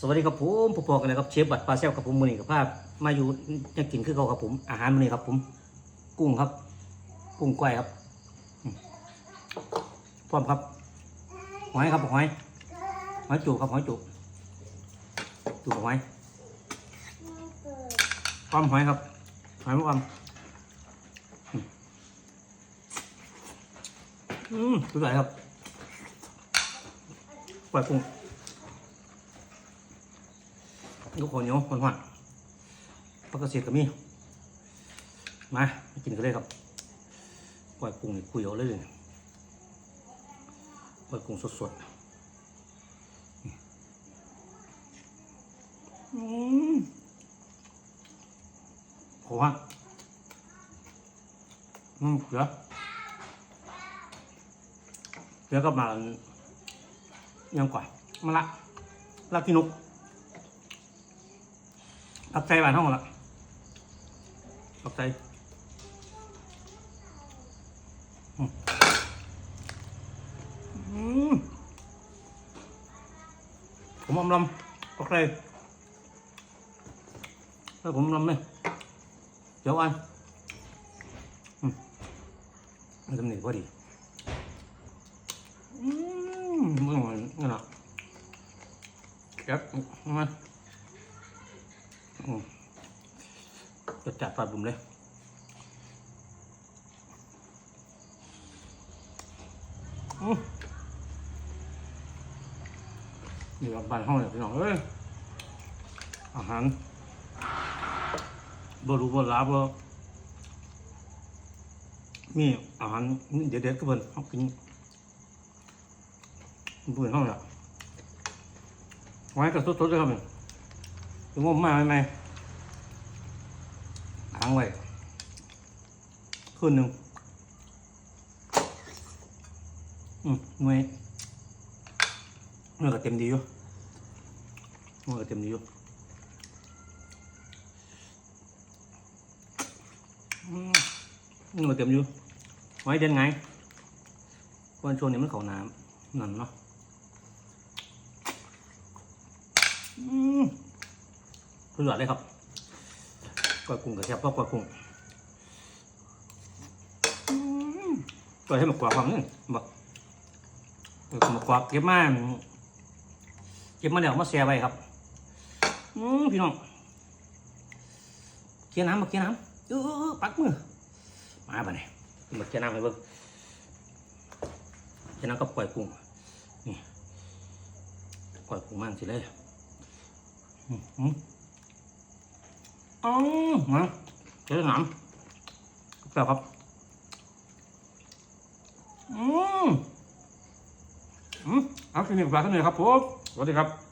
สวัสดีครับผมพบกันเลยครับเชฟบัตรปลาแซลกับผมมือนี้กับภาพมาอยู่ยังกินคือเขาครับผมอาหารมือนี้ครับผม กุ้งครับ กุ้งก้อยครับพร้อมครับหอยครับหอยหอยจูบครับหอยจูบจูบกับหอยพร้อมหอยครับหอยมะกอมอืมอืมสุดยอดครับปล่อยกุ้ง ลูกขอเหนียวหวานๆปลากระเสียดก็มีมามากินกันเลยครับปล่อยกุ้งนี่คุยเอาเลยเลยปล่อยกุ้งสดๆนี่อืมโหฮะอืมเดี๋ยวเดี๋ยวก็มายังก่อนมาละลากินุก ปักใจบ้านห้องละปักใจอืมอืมผมอมลำปักใจให้ผมลำไหมเดี๋ยวอันอืมมันทำหนีพอดีอืมมันงั้นอะแก๊บมา จะจัดปลาบุ่มเลยนี่ครับบานห้องเนี่ยพี่น้องเอ้ย อาหารบรูบ่ลาบมีอาหารเด็ดๆก็เพิ่นเอากินเพิ่นห้องเนี่ยไว้กับสดๆเลยครับเนี่ย ถึงว่ามาไหมล้างไว้คืนหนึ่งอืมหน่วยหน่วยก็เต็มดีอยู่หน่วยก็เต็มดีอยู่อืมหน่วยเต็มอยู่ไว้เดินไงวันช่วงนี้มันเขาน้ำนั่นเนาะอืม สุดยอดเลยครับก้อยกุ้งกับแซ่บก็ก้อยกุ้งอืมก้อยให้มากรอบความนึงบอกเออมกรอบเก็บมาเก็บมาแล้วมาแช่ไว้ครับอืมพี่น้องเคี่ยน้ำมาเคี่ยน้ำเออปักมือมาบ่เนี่ยมาเคี่ยน้ำให้เบิ่งเคี่ยน้ำกับก้อยกุ้งนี่ก้อยกุ้งมากสิเลยอืม อืมนะเจอหนามแซ่บครับอืมอืมเอาคลิปนี้ฝากกันหน่อยครับผมสวัสดีครับ